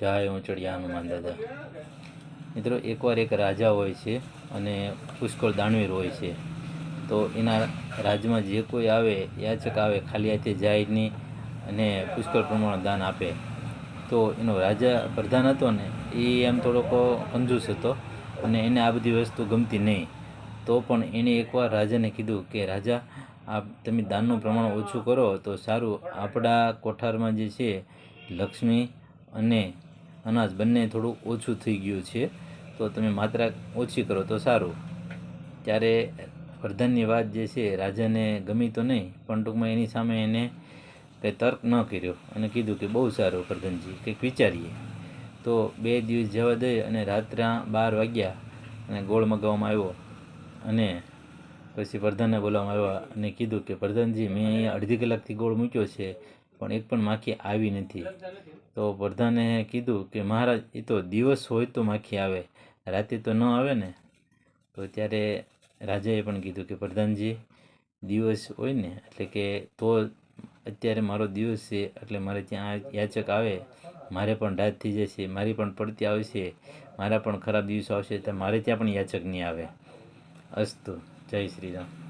જય ઊંચડિયા હનુમાન દાદા. મિત્રો, એકવાર એક રાજા હોય છે અને પુષ્કળ દાનવીર હોય છે. તો એના રાજમાં જે કોઈ આવે, યાચક આવે, ખાલી હાથે જાય નહીં અને પુષ્કળ પ્રમાણે દાન આપે. તો એનો રાજા પ્રધાન હતો ને, એ એમ થોડોક કંજૂસ હતો અને એને આ બધી વસ્તુ ગમતી નહીં. તો પણ એણે એકવાર રાજાને કીધું કે, રાજા આ તમે દાનનું પ્રમાણ ઓછું કરો તો સારું. આપણા કોઠારમાં જે છે લક્ષ્મી અને અનાજ બંને થોડું ઓછું થઈ ગયું છે, તો તમે માત્રા ઓછી કરો તો સારું. ત્યારે વર્ધનની વાત જે છે, રાજાને ગમી તો નહીં, પણ ટૂંકમાં એની સામે એને કંઈ તર્ક ન કર્યો અને કીધું કે બહુ સારું વર્ધનજી, કંઈક વિચારીએ. તો બે દિવસ જવા દઈ અને રાત્રે બાર વાગ્યા અને ગોળ મગાવવામાં આવ્યો અને પછી પ્રધાનને બોલાવવામાં આવ્યા અને કીધું કે પ્રધાનજી મેં અહીંયા અડધી કલાકથી ગોળ મૂક્યો છે પણ એક પણ માખી આવી નથી. તો પ્રધાને કીધું કે, મહારાજ એ તો દિવસ હોય તો માખી આવે, રાતે તો ન આવે ને? તો ત્યારે રાજાએ પણ કીધું કે પ્રધાનજી દિવસ હોય ને, એટલે કે તો અત્યારે મારો દિવસ છે, એટલે મારે ત્યાં યાચક આવે, મારે પણ રાત થઈ જશે, મારી પણ પડતી આવશે, મારા પણ ખરાબ દિવસો આવશે તો મારે ત્યાં પણ યાચક નહીં આવે. અસ્તુ. જય શ્રી રામ.